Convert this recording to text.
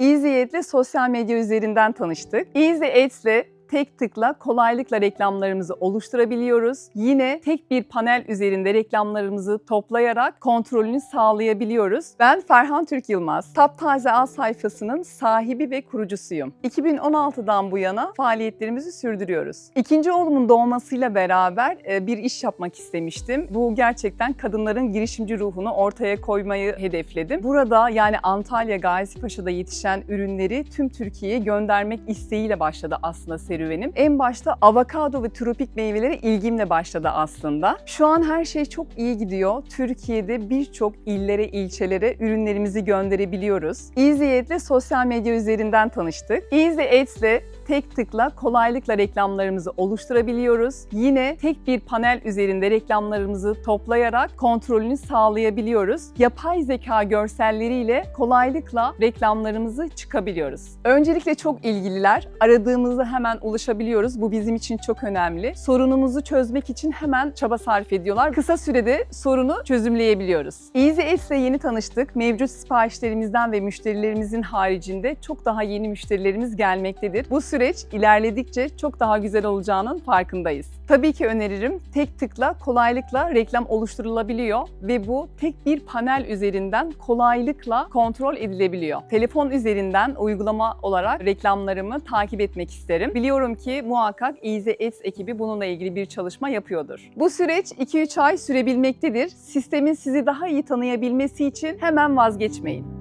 Easy Ads'le sosyal medya üzerinden tanıştık. Easy Ads'le tek tıkla kolaylıkla reklamlarımızı oluşturabiliyoruz. Yine tek bir panel üzerinde reklamlarımızı toplayarak kontrolünü sağlayabiliyoruz. Ben Ferhan Türk Yılmaz, Taptaze A sayfasının sahibi ve kurucusuyum. 2016'dan bu yana faaliyetlerimizi sürdürüyoruz. İkinci oğlumun doğmasıyla beraber e, bir iş yapmak istemiştim. Bu gerçekten kadınların girişimci ruhunu ortaya koymayı hedefledim. Burada yani Antalya Gazipaşa'da yetişen ürünleri tüm Türkiye'ye göndermek isteğiyle başladı aslında serüvenim. En başta avokado ve tropik meyvelere ilgimle başladı aslında. Şu an her şey çok iyi gidiyor. Türkiye'de birçok illere, ilçelere ürünlerimizi gönderebiliyoruz. Easy sosyal medya üzerinden tanıştık. Easy Ads'le tek tıkla kolaylıkla reklamlarımızı oluşturabiliyoruz. Yine tek bir panel üzerinde reklamlarımızı toplayarak kontrolünü sağlayabiliyoruz. Yapay zeka görselleriyle kolaylıkla reklamlarımızı çıkabiliyoruz. Öncelikle çok ilgililer. Aradığımızda hemen ulaşabiliyoruz. Bu bizim için çok önemli. Sorunumuzu çözmek için hemen çaba sarf ediyorlar. Kısa sürede sorunu çözümleyebiliyoruz. Easy Ads ile yeni tanıştık. Mevcut siparişlerimizden ve müşterilerimizin haricinde çok daha yeni müşterilerimiz gelmektedir. Bu süreç ilerledikçe çok daha güzel olacağının farkındayız. Tabii ki öneririm tek tıkla kolaylıkla reklam oluşturulabiliyor ve bu tek bir panel üzerinden kolaylıkla kontrol edilebiliyor. Telefon üzerinden uygulama olarak reklamlarımı takip etmek isterim. Biliyorum ki muhakkak Easy Ads ekibi bununla ilgili bir çalışma yapıyordur. Bu süreç 2-3 ay sürebilmektedir. Sistemin sizi daha iyi tanıyabilmesi için hemen vazgeçmeyin.